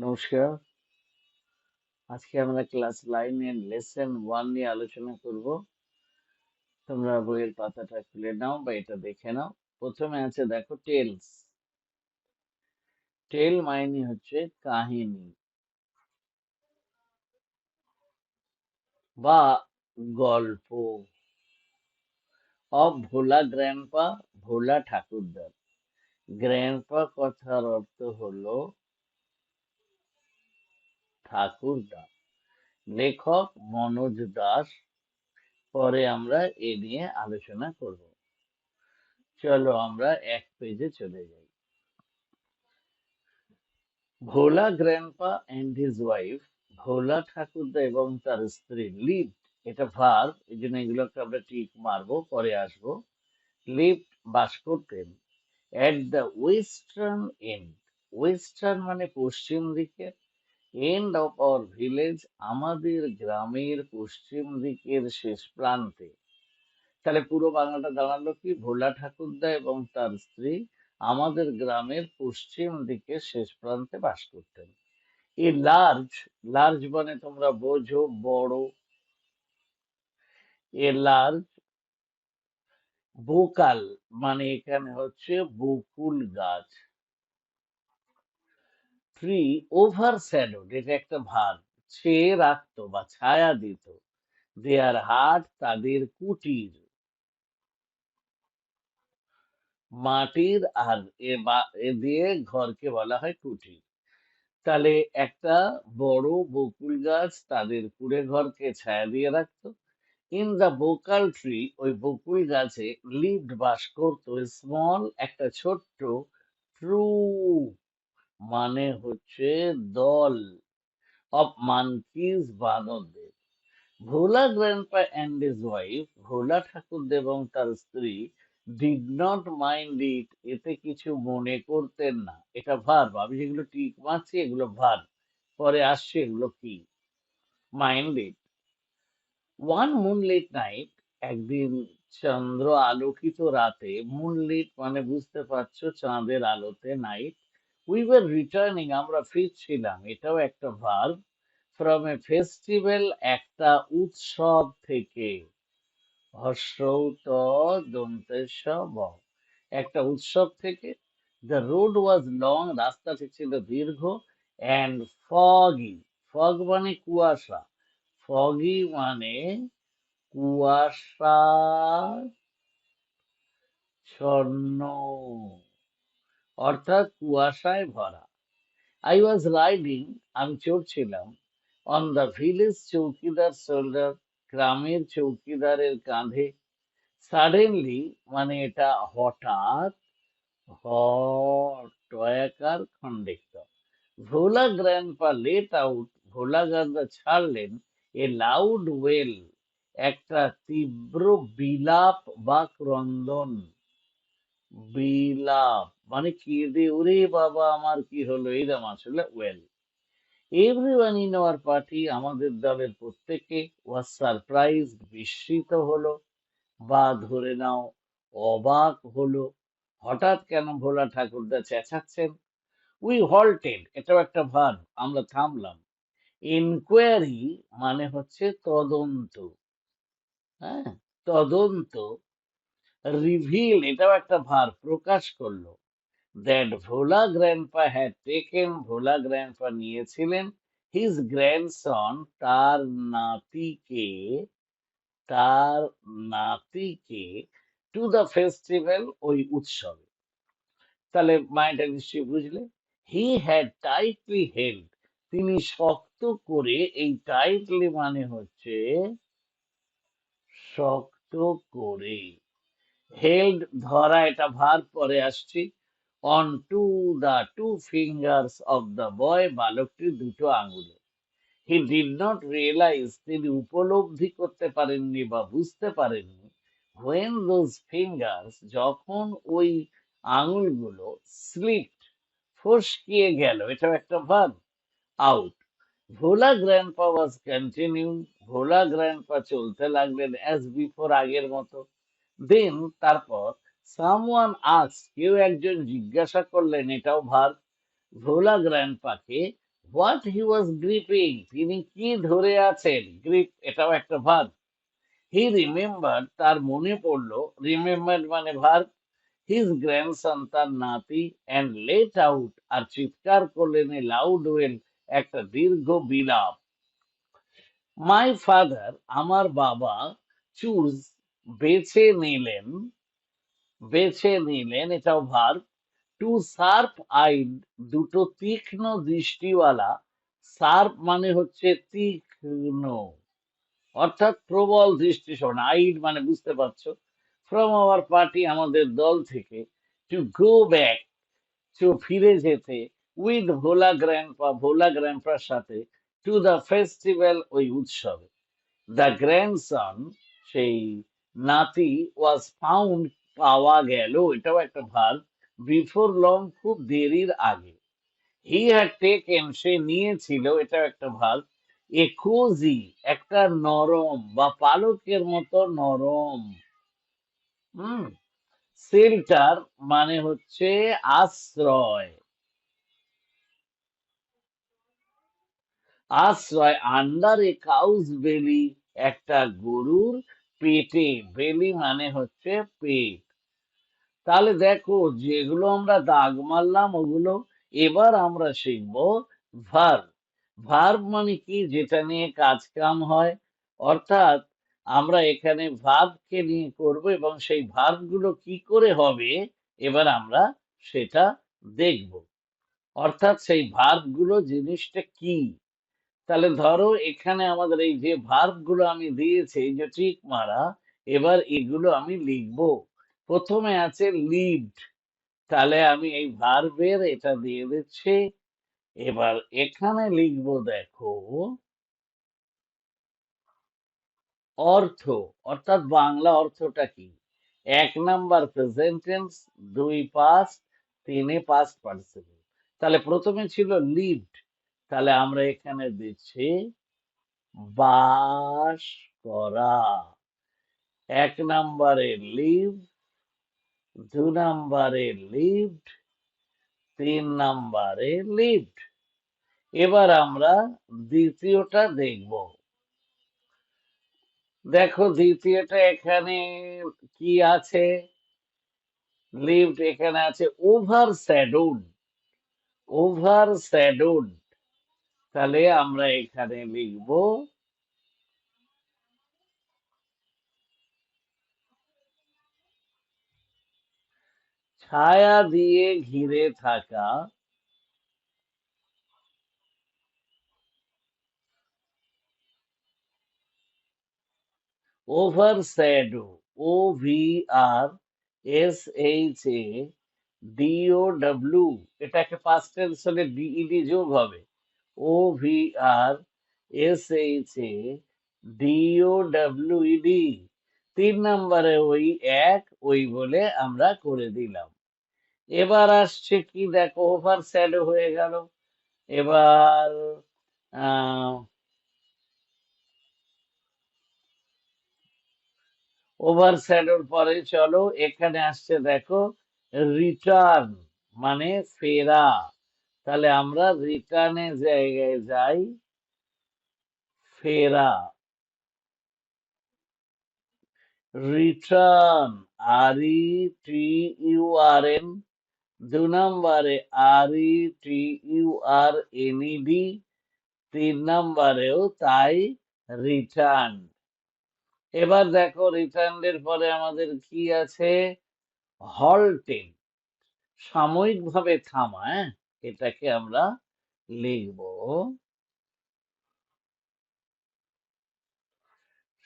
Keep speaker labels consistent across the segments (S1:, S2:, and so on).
S1: নমস্কার। আজকে আমরা ক্লাস লাইনের লেসন ওয়ান নিয়ে আলোচনা করব। তোমরা বইয়ের পাতাটা খুলে নাও বা এটা দেখে নাও। প্রথমে আছে দেখো টেলস টেল মাইনে হচ্ছে কাহিনী। বা গল্প। অফ ভোলা গ্র্যান্ডপা ভোলা ঠাকুরদার। গ্র্যান্ডপা কথার অর্থ হলো ঠাকুরদা লেখক মনোজ দাস, পরে আমরা এ নিয়ে আলোচনা করব। চলো আমরা এক পেজে চলে যাই। Bhola grandpa and his wife Bhola ঠাকুরদা এবং তার স্ত্রী লিভ এটা ভার এই জন্য এগুলোকে আমরা টিক মারবো, পরে আসব। লিভ বাস করতেন at the western end western মানে পশ্চিম দিকে এন্ড অফ আওয়ার ভিলেজ আমাদের গ্রামের পশ্চিম দিকের শেষ প্রান্তে। তাহলে পুরো বাংলাটা দাঁড়াল কি? ভোলা ঠাকুরদা এবং তার স্ত্রী আমাদের গ্রামের পশ্চিম দিকে শেষ প্রান্তে বাস করতেন। এই লার্জ লার্জ মানে তোমরা বোঝো, বড়। এ লার্জ বোকাল মানে এখানে হচ্ছে বকুল গাছ। ট্রি ওভার শ্যাডোড এটা একটা ভার। ছেয়ে রাখতো বা ছায়া দিত দেয়ার হাট তাদের কুটির। মাটির আর এ দিয়ে ঘরকে বলা হয় কুটির। তাহলে একটা বড় বকুল গাছ তাদের কুড়ে ঘরকে ছায়া দিয়ে রাখতো। ইন দ্য বোকাল ট্রি ওই বকুল গাছে লিভড বাস করতো স্মল একটা ছোট্ট ট্রু মানে হচ্ছে দল। Of monkeys বানরদের। Bhola grandpa and his wife Bhola ঠাকুরদা এবং তার স্ত্রী ডিড নট মাইন্ড ইট এতে কিছু মনে করতেন না। এটা ভার আমি যেগুলো টিক মারছি, এগুলো ভার পরে আসছে এগুলো কি? Mind it one moonlit night একদিন চন্দ্র আলোকিত রাতে মুনলিট মানে বুঝতে পারছ, চাঁদের আলোতে নাইট উই ওয়ার রিটার্নিং আমরা ফিরছিলাম। এটাও একটা ভার ফ্রম এ ফেস্টিভ্যাল একটা উৎসব থেকে। হর্ষৌত দন্তেশ একটা উৎসব থেকে। দ্য রোড ওয়াজ লং রাস্তাটি ছিল দীর্ঘ অ্যান্ড ফগি ফগ মানে কুয়াশা। ফগি মানে কুয়াশা ছন্ন। অর্থাৎ কুয়াশায় ভরা। আই ওয়াজ রাইডিং আমি চড়ছিলাম on the village chowkidar shoulder গ্রামের চৌকিদারের কাঁধে। সাডেনলি মানে এটা হঠাৎ হটয়াকার খন্ডিত Bhola grandpa let out Bhola গান্দা ছাড়লেন এ লাউড ওয়েল একটা তীব্র বিলাপ বা ক্রন্দন। বিলাপ। মানে কেঁদে ওরে বাবা, আমার কি হলো? এইরকম আসলে well everyone in our party আমাদের দলের প্রত্যেকে ওয়াজ সারপ্রাইজ বিস্মিত হলো, বা ধরে নাও, অবাক হলো। হঠাৎ কেন ভোলা ঠাকুরদা চেঁচাচ্ছেন? উই হল্টেড এটাও একটা ভার আমরা থামলাম। ইনকোয়ারি মানে হচ্ছে তদন্ত। হ্যাঁ তদন্ত রিভিল এটাও একটা ভার, প্রকাশ করল। That Bhola grandpa had taken Bhola grandpa নিয়েছিলেন হিজ গ্র্যান্ডসন তার নাতিকে তার নাতিকে টু দ্য ফেস্টিভ্যাল ওই উৎসবে। তাহলে মায়েটা নিশ্চয়ই বুঝলে হি হ্যাড টাইটলি হেল্ড তিনি শক্ত করে এই টাইটলি মানে হচ্ছে শক্ত করে। হেল্ড ধরা এটা ভার পরে আসছি। On to the two fingers of the boy বালকটির দুটো আঙুলে। হি ডিড নট রিয়েলাইজ তিনি উপলব্ধি করতে পারেননি বা বুঝতে পারেননি হোয়েন দোজ ফিঙ্গার্স যখন ওই আঙুলগুলো স্লিপ ফসকিয়ে গেল। এটাও একটা ভাব out Bhola grandpa was continue Bhola grandpa চলতে লাগলেন অ্যাজ বিফোর আগের মতো। দেন তারপর সামওয়ান আস কেউ একজন জিজ্ঞাসা করলেন, এটাও ভার? ভোলা গ্র্যান্ডপাকে হোয়াট হি ওয়াজ গ্রিপিং তিনি কি ধরে আছেন? গ্রিপ এটাও একটা ভার। হি রিমেম্বার তার মনে পড়ল রিমেম্বার মানে ভার। হিজ গ্র্যান্ডসন তার নাতি অ্যান্ড লেট আউট আর চিৎকার করলেন এ লাউড ওয়েল একটা দীর্ঘ বিলাপ। মাই ফাদার আমার বাবা চুজ বেছে নিলেন। বেছে নিলেন। এটাও ভার। টু সার্প আইড দুটো তীক্ষ্ণ দৃষ্টিওয়ালা। সার্প মানে হচ্ছে তীক্ষ্ণ। অর্থাৎ প্রবল দৃষ্টি শোনা আইড মানে বুঝতে পারছ? ফ্রম আওয়ার পার্টি আমাদের দল থেকে। টু গো ব্যাক টু ফিরে যেতে। উইথ ভোলা গ্র্যান্ডপা ভোলা গ্র্যান্ডপার সাথে। টু দ্য ফেস্টিভ্যাল ওই উৎসবে। দ্য গ্র্যান্ডসন সেই নাতি ওয়াজ ফাউন্ড পাওয়া গেল, এটাও একটা ভার বিফোর লং খুব দেরির আগে। হি হ্যাড টেকেন সে নিয়েছিল, এটাও একটা ভার এ কোজি একটা নরম, বা পালকের মতো নরম। হুম। শেল্টার মানে হচ্ছে আশ্রয়। আশ্রয় আন্ডার এ কাউজ বেলি একটা গরুর পেটে, বেলি মানে হচ্ছে পেট। তাহলে দেখো যেগুলো আমরা দাগ মারলাম, ওগুলো এবার আমরা শিখব ভার্ব ভার্ব মানে কি? যেটা নিয়ে কাজ কাম হয়। অর্থাৎ আমরা এখানে ভার্বকে নিয়ে করব এবং সেই ভার্বগুলো কি করে হবে, এবার আমরা সেটা দেখব। অর্থাৎ সেই ভার্বগুলো জিনিসটা কি? তাহলে ধরো এখানে আমাদের এই যে ভার্বগুলো আমি দিয়েছি, এই যে টিক মারা, এবার এগুলো আমি লিখব। প্রথমে আছে লিভড তাহলে আমি এই ভার্বের এটা দিয়ে দিচ্ছি। এবার এখানে লিখব, দেখো, অর্থ, অর্থাৎ বাংলা অর্থটা কি? এক নাম্বার প্রেজেন্ট টেন্স দুই পাস্ট তিনে পাস্ট পার্টিসিপল তাহলে প্রথমে ছিল লিভড তাহলে আমরা এখানে দিচ্ছি বাস করা। এক নাম্বারে লিভ দু নাম্বারে লিভড তিন নাম্বারে লিভড এবার আমরা দ্বিতীয়টা দেখব। দেখো দ্বিতীয়টা এখানে কি আছে? লিভড এখানে আছে ওভার স্যাডুড ওভার স্যাডুড তাহলে আমরা এখানে লিখব ছায়া দিয়ে ঘিরে থাকা overshadow O V R S H A D O W এটাকে পাস্ট হলে ডিইডি যোগ হবে। O V R S H A D O E D তিন নম্বরে ওই এক, ওই বলে আমরা করে দিলাম। এবার আসছে কি দেখো ওভার স্যাডো হয়ে গেল। এবার ওভার স্যাডোর পরে চলো, এখানে আসছে দেখো রিটার্ন মানে ফেরা। তাহলে আমরা রিটার্নের জায়গায় যাই, ফেরা return R E T U R N দু নম্বরে R E T U R N E D তিন নম্বরেও তাই রিটার্ন এবার দেখো রিটার্নের পরে আমাদের কি আছে? হল্টেন সাময়িকভাবে থামা হ্যাঁ? এটাকে আমরা লিখব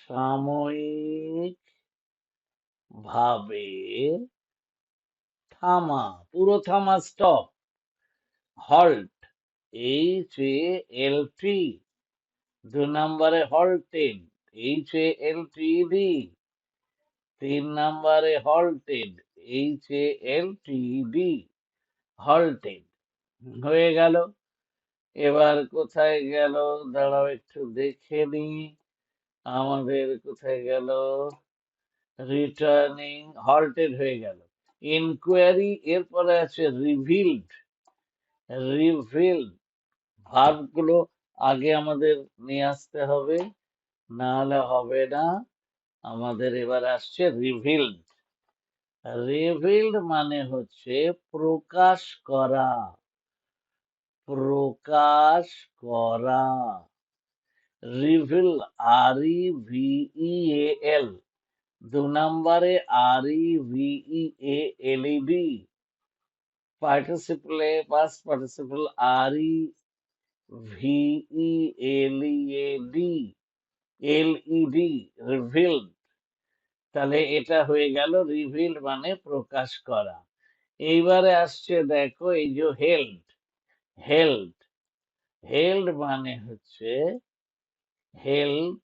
S1: সাময়িক ভাবে থামা, পুরো থামা stop halt H L T দু নম্বরে halted H L T D তিন নম্বরে halted H L T D halted হয়ে গেল। এবার কোথায় গেল দাঁড়াও একটু দেখে নি আমাদের কোথায় গেল? রিটার্নিং হল্টেড হয়ে গেল। ইনকোয়ারি এরপরে আছে রিভিলড রিভিল ভার্বগুলো আগে আমাদের নিয়ে আসতে হবে না হলে হবে না। আমাদের এবার আসছে রিভিলড রিভিলড মানে হচ্ছে প্রকাশ করা। প্রকাশ করা। রিভিল আর ই ভিই এল দু নম্বরে R E V L E D পার্টিসিপলে past participle R E V L E A D. L E D তাহলে এটা হয়ে গেল রিভিল মানে প্রকাশ করা। এইবারে আসছে, দেখো, এই যে হেল্ড হেল্ড হেল্ড মানে হচ্ছে, হেল্ড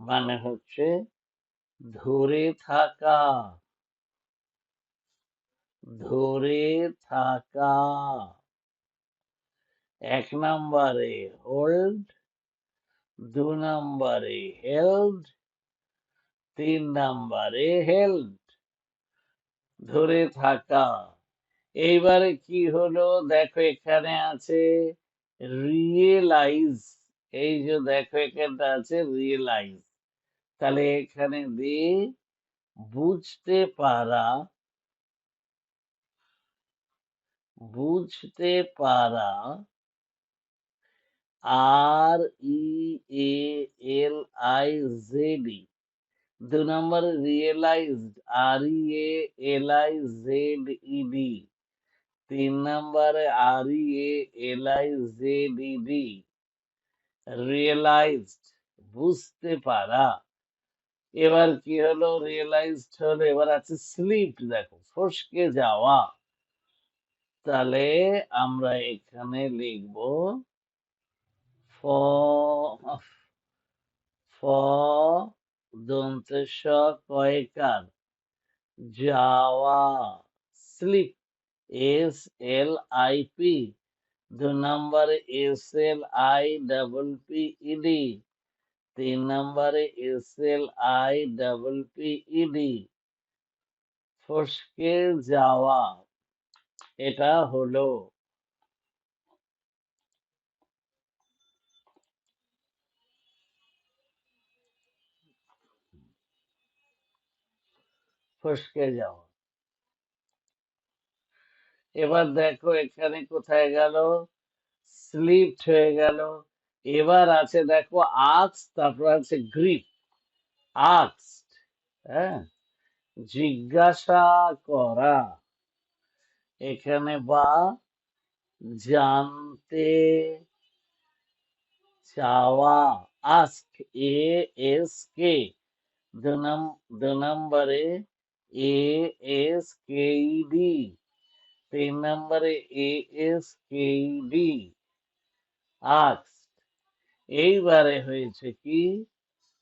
S1: মানে হচ্ছে ধরে থাকা। ধরে থাকা। এক নম্বরে হোল্ড, দু নম্বরে হেল্ড, তিন নম্বরে হেল্ড। ধরে থাকা। এইবারে কি হলো? দেখো, এখানে আছে রিয়েলাইজ এই যে দেখো, এখানটা আছে রিয়েলাইজ তাহলে এখানে দিয়ে বুঝতে পারা বুঝতে পারা আর E, A, L, I Z E দু নম্বর realized R E, A, L, I Z E, D. তিন নম্বরে R E A L I E D realized বুঝতে পারা। এবার কি হলো? রিয়েলাইজড হলো, এবার আছে স্লিপ দেখো, ফসকে যাওয়া। তাহলে আমরা এখানে লিখব ফ ফ দন্তেশ কয়কার, যাওয়া slip S L I P দু নম্বরে S L I double P E D তিন নম্বরে S L I double P E D ফসকে যাওয়া, এটা হলো ফসকে যাওয়া। এবার দেখো এখানে কোথায় গেল? স্লিপ হয়ে গেল। এবার আছে দেখো আক্স তারপর আছে গ্রিপ আক্স হ্যাঁ? জিজ্ঞাসা করা। এখানে বা জানতে চাওয়া। আস্ক এ এস কে দু নম্বরে এ এস কে ডি তিন নম্বরে এ এস কে ডি আক্স এইবারে হয়েছে কি?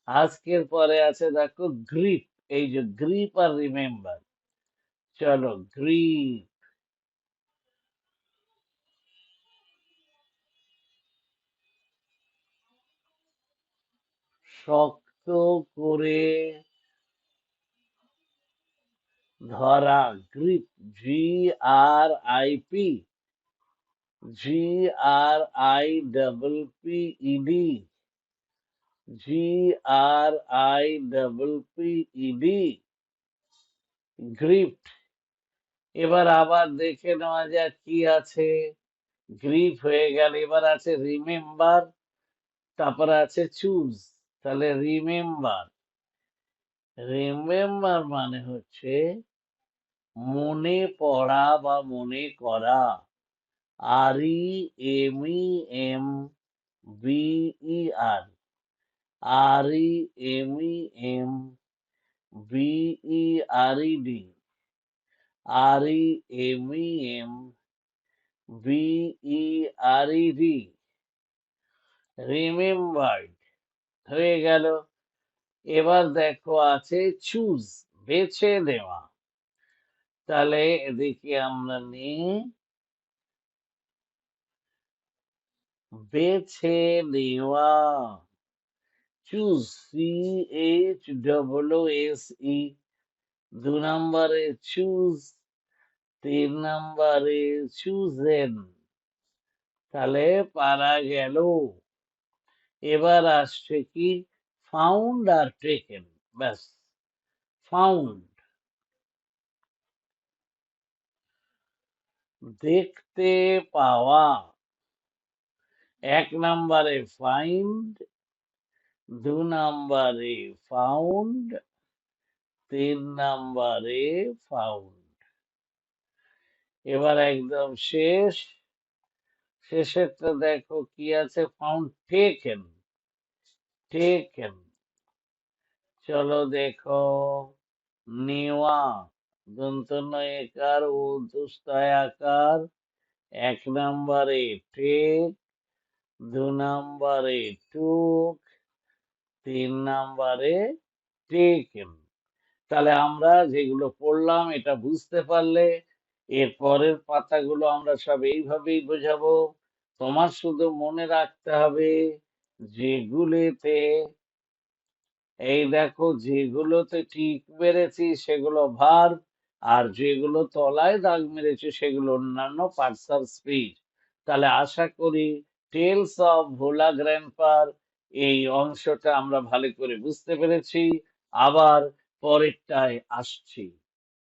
S1: আজকের পরে আছে দেখো গ্রিপ এই যে গ্রিপ আর রিমেম্বার চলো গ্রিপ শক্ত করে ধরা grip G R I P G R I double P E D G R I double P E D grip. এবার আবার দেখে নেওয়া যাক কি আছে। গ্রিপ হয়ে গেল, এবার আছে রিমেম্বার, তারপরে আছে চুজ। তাহলে রিমেম্বার রিমেম্বার মানে হচ্ছে মনে পড়া বা মনে করা। R E M E M B R R E M E M B R E D R E M E M B R E D remembered, হয়ে গেল। এবার দেখো আছে চুজ, বেছে নেওয়া। তাহলে এদিকে আমরা নিই। বেছে নেওয়া। Choose C H double S E দু নম্বরে চুজ তিন নম্বরে চুজেন তাহলে পারা গেল। এবার আসছে কি? ফাউন্ড আর টেকেন ব্যাস। ফাউন্ড দেখতে পাওয়া। এক নম্বরে ফাইন্ড দু নম্বরে ফাউন্ড তিন নম্বরে ফাউন্ড এবার একদম শেষ। শেষেরটা দেখো কি আছে? ফাউন্ড টেকেন টেকেন চলো দেখো। নেওয়া। দন্তনয়কার ও দুস্তয়াকার এক নম্বরে টেক দু নম্বরে টুক, তিন নম্বরে টেকেন। তাহলে আমরা যেগুলো পড়লাম এটা বুঝতে পারলে এর পরের পাতাগুলো আমরা সব এইভাবেই বোঝাবো। তোমার শুধু মনে রাখতে হবে যেগুলিতে, এই দেখো যেগুলোতে ঠিক মেরেছি সেগুলো ভার আর যেগুলো তলায় দাগ মেরেছে সেগুলো অন্যান্য পার্টস অফ স্পিচ তাহলে আশা করি টেলস অফ ভোলা গ্র্যান্ডপার এই অংশটা আমরা ভালো করে বুঝতে পেরেছি। আবার পরেরটায় আসছি।